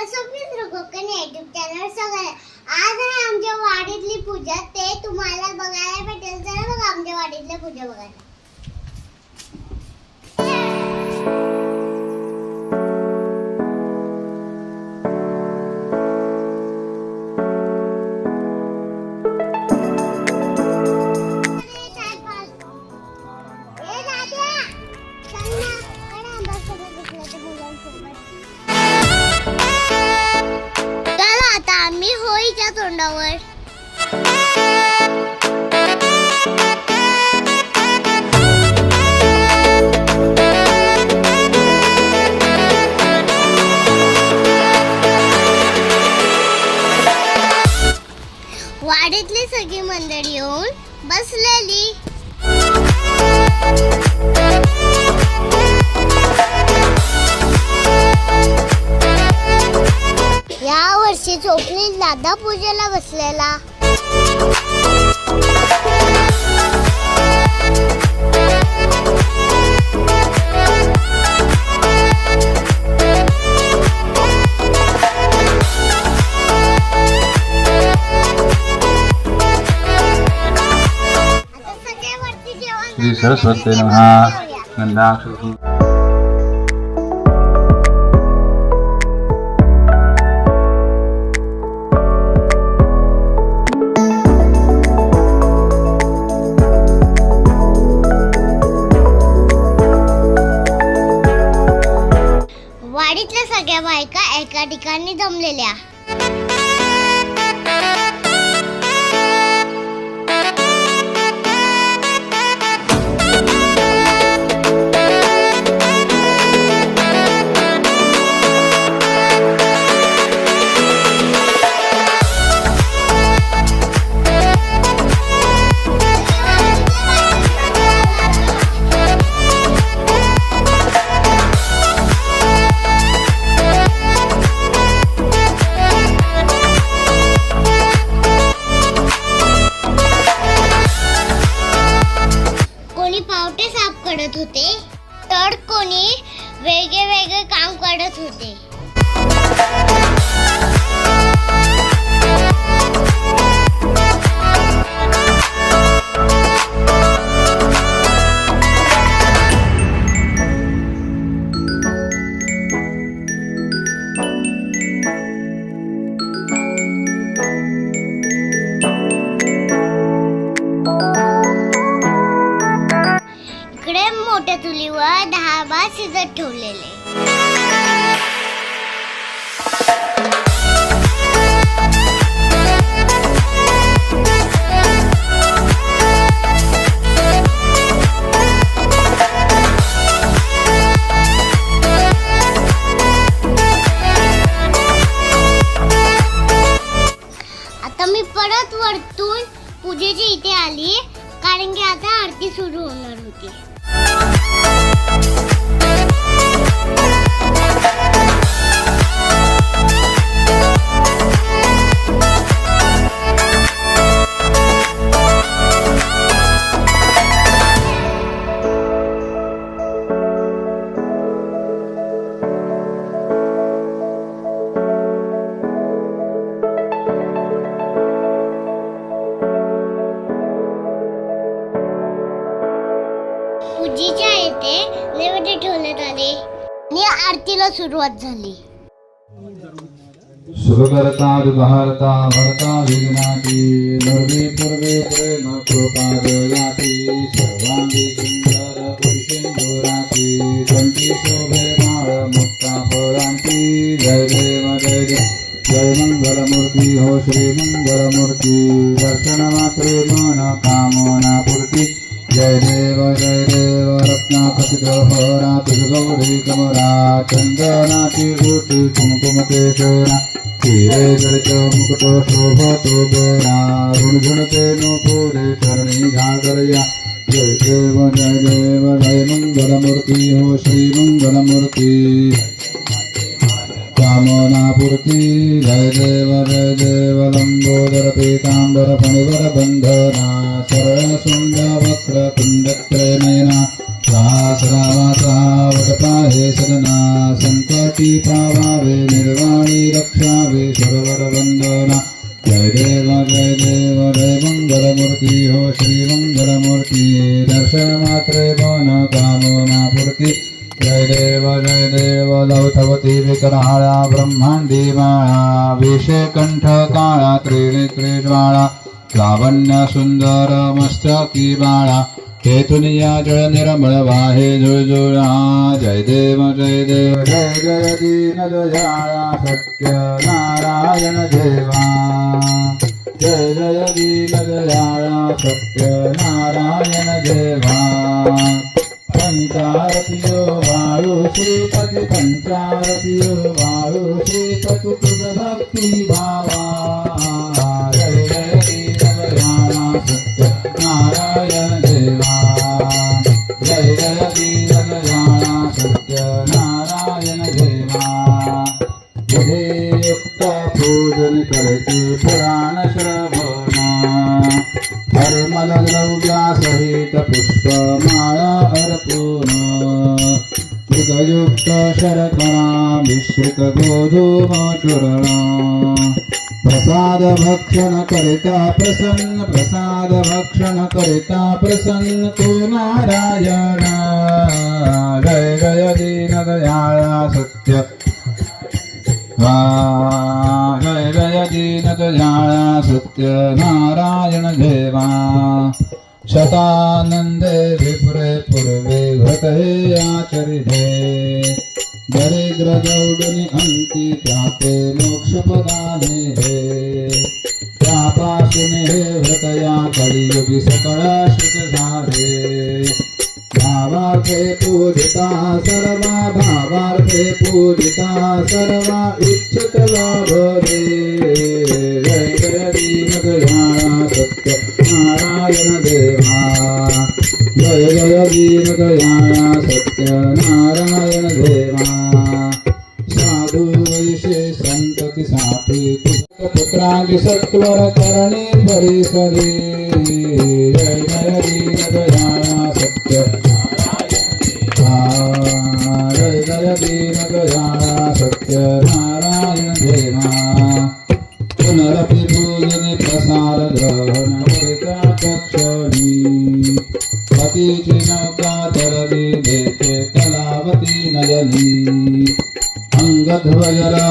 आपलं Swapnil Konkan YouTube channel सगळं आज आहे आमच्या वाडीतली पूजा. ते तुम्हाला बघायला भेटेल. तर बघा आमच्या वाडीतल्या पूजा बघायला. श्री सरस्वती आहे. नमः वाडीतल्या सगळ्या बायका एका ठिकाणी जमलेल्या शिजत ठेवलेले. जय देव जय जय जय मंगलमूर्ती हो श्री मंगलमूर्ती दर्शन मात्रे मन कामना पूर्ती जय देव जय देव रत्ना खचित होरा गौरी कमरा चंदनाची गोटी कुमकुम केशरा जडित मुकुट शोभतो बरा ऋणझुणते नो पुरे चरणी घागरया जय देव जय देव जय मंगलमूर्ती हो श्री मंगलमूर्ती कामना पूर्ती जय देव जय देव लंबोदर पीतांबर फणिवर बंधना सरळ सुंद वक्र कुंड नयना सहस्रावासा सदना संकटी पावावे निर्वाणी रक्षावे सुरवर वंदना जय देव जय देव जय मंगलमूर्ती हो श्री मंगलमूर्ती मन कामना जय देव जय देव लौथवती विकराळा ब्रह्मांडी माळा विषेकंठ काळा त्रिनेत्री ज्वाळा लावण्य सुंदर मस्तकी बाळा केतुनिया जळ निर्मळ वाहे जुळजुळा जय देव जय देव जय जय दीन दयाळा सत्य नारायण देवा जय जय दीन दयाळा सत्य नारायण देवा। पंचारतियो वाळू श्रीपती पंचारतियो वाळू श्रीपती तुझ भक्ती भावा। जय जय सत्य नारायण देवा जय जय सत्य नारायण देवा युक्त पूजन करते पुराण हरमल द्रव्या सहित पुष्पमाळा अर्पून मृगयुक्त शर्करा मिश्रित गोधूम चूर्ण. प्रसाद भक्षण करिता प्रसन्न प्रसाद भक्षण करिता प्रसन्न तू नारायण. जय जय दीन दयाळा सत्य वा जय जय दीन देवा शतानन्दे विपुरे पूर्वे घृतये आचरिधे दरिद्र दौडनी अंती त्याते मोक्ष हे। त्यापासून हे व्रतया कलियुगी सकळ शुक झाले भावार्थे पूजिता सर्वा भावार्थे पूजिता सर्वा इच्छित लाभ दे जय जय सत्य नारायण देवा। जय जय दीन सत्य नारायण देवा। साधू वैशे संतती साठी पुत्रांगी सत्वर करणे परिसरे।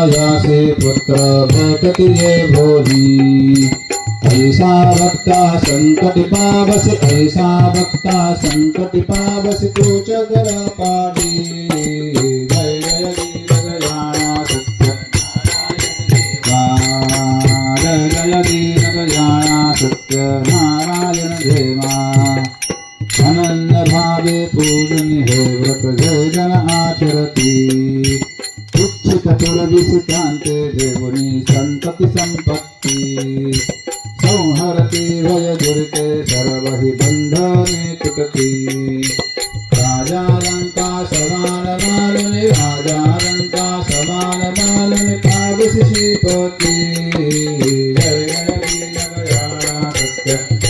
अंगध्वजरायासे पुत्र भेटति ये भोली ऐसा वक्ता संकटि पावस ऐसा वक्ता संकटि पावस तू गरा पाडी जय जय सत्य जय जय सत्य नारायण देवा। अनन्य भावे पूजनी हे व्रत जय जन आचरती। उच्छित तुरविसितांते देवनी संतति संपत्ती संहरति भय दुर्गे सर्व हि बंधने तुटती। समान मालनि राजालंका समान मालनि पावसि श्रीपती जय जय दीन सत्य।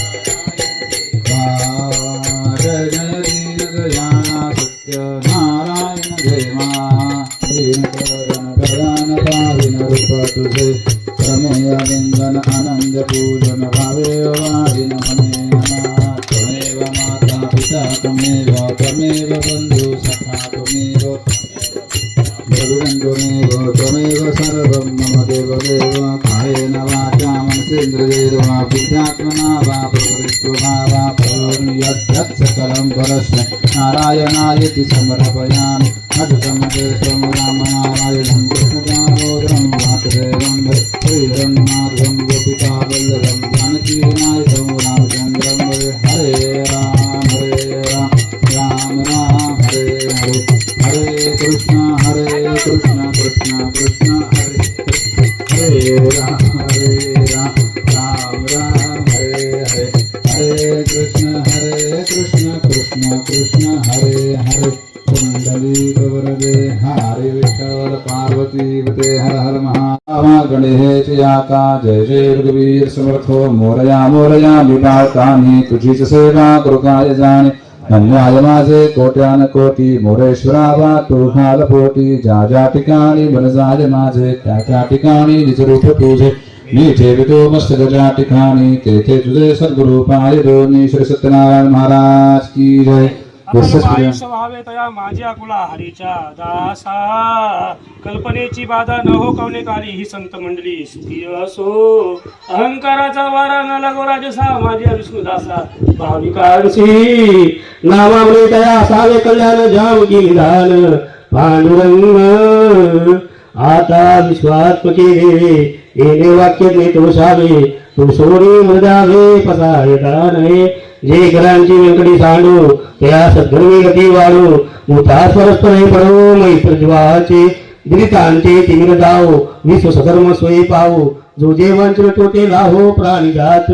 बन्धु सखा त्वमेव गुरुबन्धुमेव त्वमेव सर्वं मम देवदेव कायेन वाचा मनसेन्द्रियैर्वा बुद्ध्यात्मना वा वा नारायणायति समर्पयामि रामनारायणं कृष्णदामोदरं वासुदेवं जय जय रघुवीर समर्थो मोरया मोरया विपातानि तुझीच सेवा करू काय जाणे धन्याय माझे कोट्यान कोटी मोरेश्वरा वा तू घाल पोटी। ज्या ज्या ठिकाणी बनजाय माझे त्या त्या ठिकाणी निज रूप तुझे मी ठेवितो मस्त गजा ठिकाणी तेथे तुझे सद्गुरु पाय दोन्ही श्री सत्यनारायण महाराज की जय। व्हावे तया माझ्या कुला हरीच्या दासा. कल्पनेची बाधा न हो कवनेकारी ही संत मंडळी सुखी असो. अहंकाराचा वारा न लागो राजसा माझ्या विष्णुदासा भाविकांशी नामावले तया सावे कल्याण जाम गिरिधान पांडुरंग आता विश्वात्मके येणे वाक्य ते तोषावे तो सोडी मृदावे पसारे दानवे जे घरांची व्यंकटी सांडू त्या सद्गर्वी गती वाढू मुठा नाही पडो मैत्र जीवाचे दिलितांचे तिमिर जाओ विश्व सधर्म सोयी पावो जो जे वंचन तो ते लाहो प्राणी जात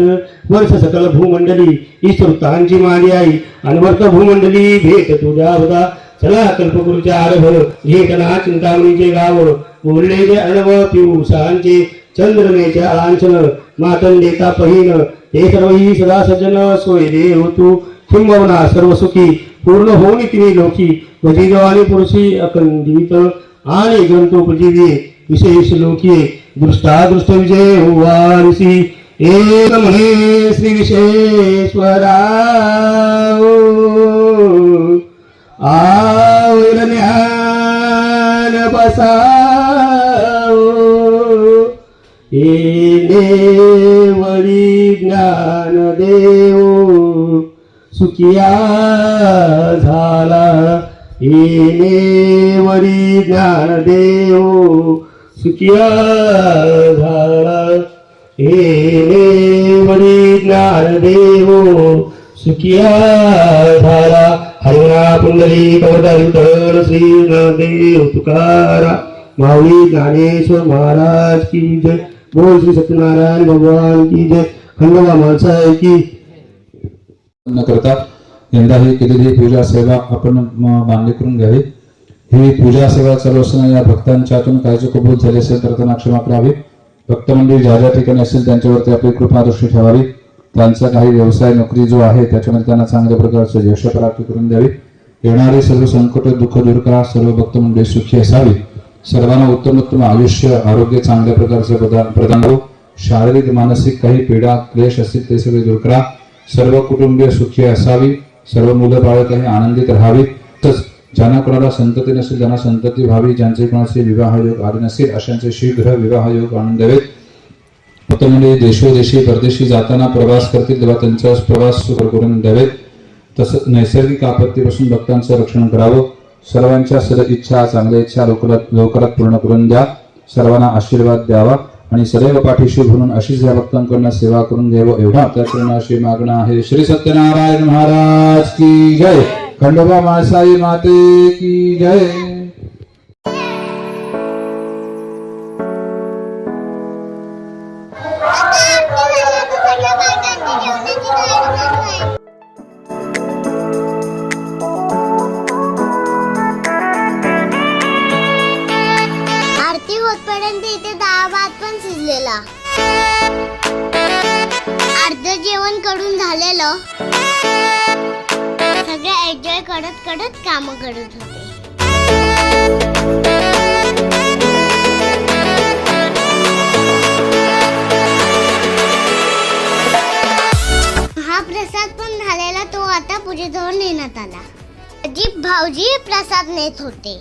वर्ष सकल भूमंडली ईश्वरतांची माडी आई अनवर्त भूमंडली भेट तुझ्या होता चला कल्पगुरूच्या आरभ घेटना चिंतामणीचे गाव बोलले जे अर्णव पियुषांचे चंद्रमेच्या आंचन मातन देता पहिन हे सर्व सदा सज्जन सोय देव तू किंबवना सर्व सुखी पूर्ण होऊन तिने लोकी वज़ीर आणि पुरुषी अखंडित आणि गंतोपजीवी विशेष लोकी दृष्टादृष्ट विजय हुवारिसी एक म्हणे श्री विशेश्वरा आवड ज्ञान बसाओ येणे ज्ञान देव सुखिया झाला येणे वरी ज्ञान देव सुखिया झाला येणे वरी ज्ञान देव सुखिया झाला हरिणा पुंडली कवरदंतर श्री देव तुकारा माऊली ज्ञानेश्वर महाराज की जय। बोल श्री सत्यनारायण भगवान की जय. खंडोबा माणसा आहे की. न करता. यंदा ही केलेली पूजा सेवा आपण मान्य करून घ्यावी. ही पूजा सेवा चालू असताना या भक्तांच्या हातून काय कबूल झाले असेल तर त्यांना क्षमा करावी. भक्त मंडळी ज्या ज्या ठिकाणी असेल त्यांच्यावरती आपली कृपा दृष्टी ठेवावी. त्यांचा काही व्यवसाय नोकरी जो आहे त्याच्यामध्ये त्यांना चांगल्या प्रकारचं यश प्राप्त करून द्यावी. येणारे सर्व संकट दुःख दूर करा सर्व भक्त मंडळी सुखी असावी. सर्वांना उत्तम उत्तम आयुष्य आरोग्य चांगल्या प्रकारचे प्रदान प्रदान करू. शारीरिक मानसिक काही पीडा क्लेश असतील ते सगळे दूर करा. सर्व कुटुंबीय सुखी असावी. सर्व मुलं बाळ काही आनंदित राहावी तसंच ज्यांना कोणाला संतती नसेल ज्यांना संतती व्हावी ज्यांचे कोणाचे विवाह योग आले नसेल अशांचे शीघ्र विवाह योग आणून द्यावेत. फक्त म्हणजे देशोदेशी परदेशी जाताना प्रवास करतील तेव्हा त्यांचा प्रवास सुकर करून द्यावेत. तसंच नैसर्गिक आपत्तीपासून भक्तांचं रक्षण करावं. सर्वांच्या सर इच्छा चांगल्या इच्छा लवकरात लवकरात पूर्ण करून द्या. सर्वांना आशीर्वाद द्यावा आणि सदैव पाठीशी म्हणून अशीच या भक्तांकडनं सेवा करून घ्यावं एवढा आपल्या चरणाशी मागणं आहे. श्री सत्यनारायण महाराज की जय. खंडोबा मासाई माते की जय. होतपर्यंत इथे डाळ भात पण शिजलेला. अर्ध जेवणकडून झालेलं. सगळे एन्जॉय करत करत काम करत होते. हा प्रसाद पण झालेला तो आता पूजेजवळ नेण्यात आला. अजीब भाऊजी प्रसाद नेत होते.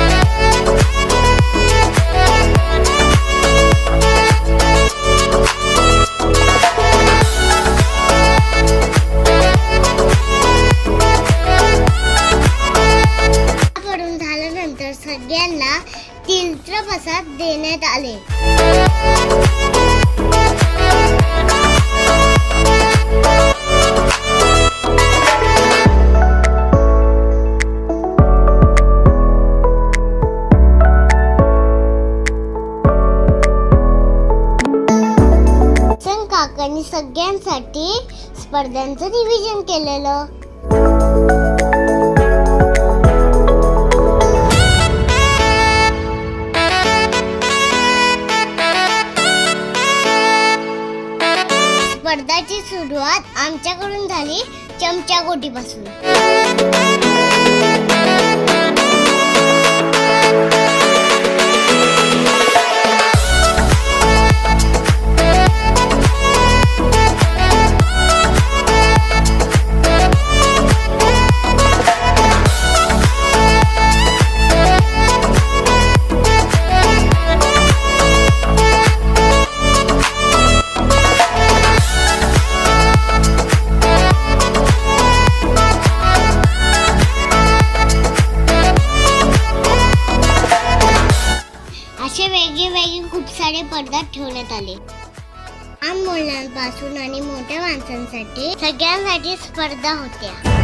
स्पर्धाची सुरुवात आमच्याकडून झाली चमच्या गोटीपासून. असे वेगळे वेगळे खूप सारे पदार्थ ठेवण्यात आले. आम मुलांपासून आणि मोठ्या माणसांसाठी सगळ्यांसाठी स्पर्धा होत्या.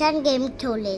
કિચન ગેમ છોલે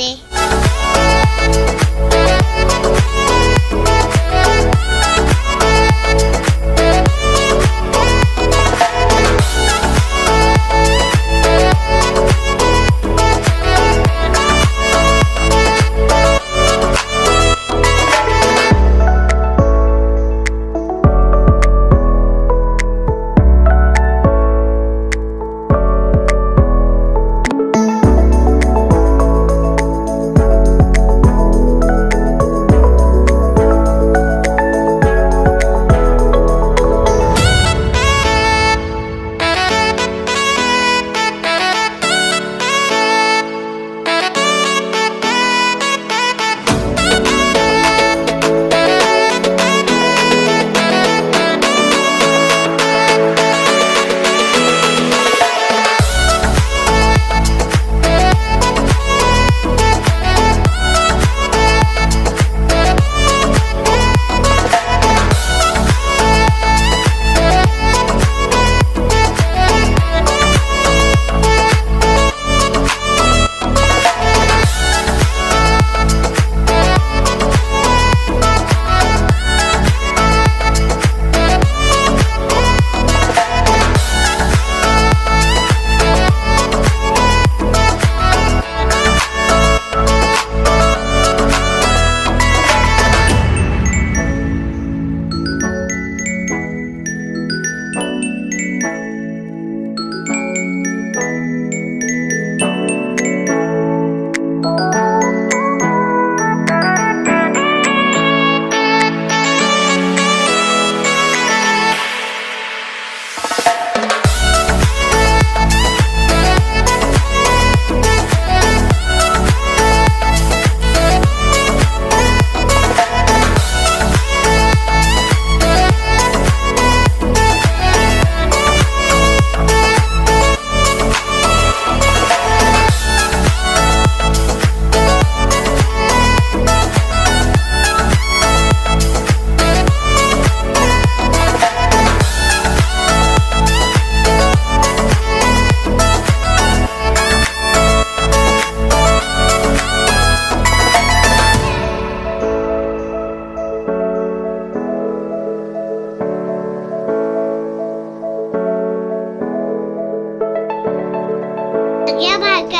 करत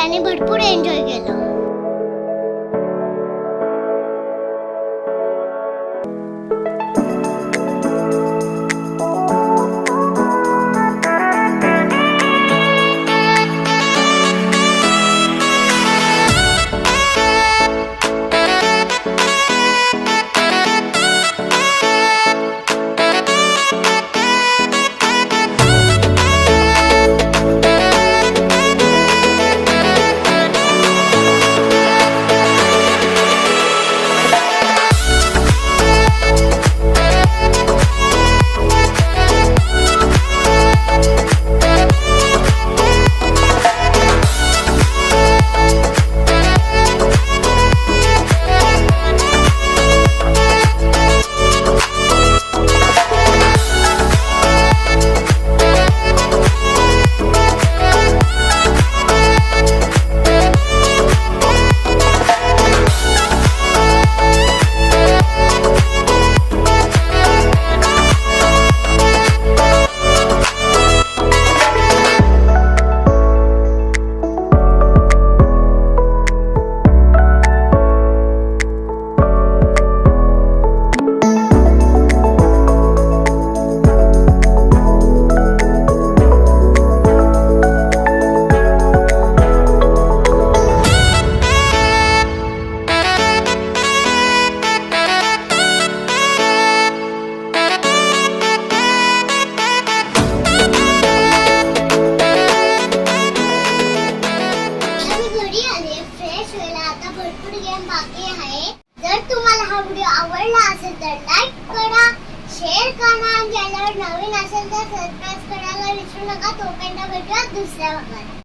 होते आणि भरपूर एन्जॉय